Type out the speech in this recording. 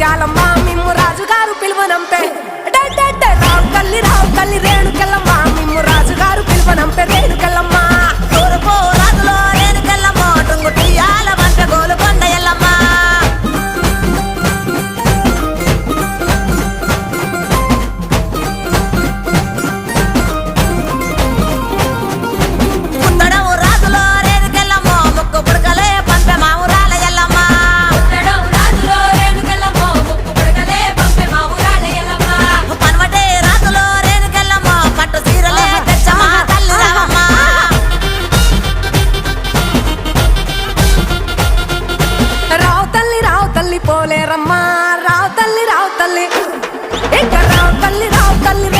Dollar రమ్మా రావు తల్లి రావు తల్లి ఇంకా రావు తల్లి రావు తల్లి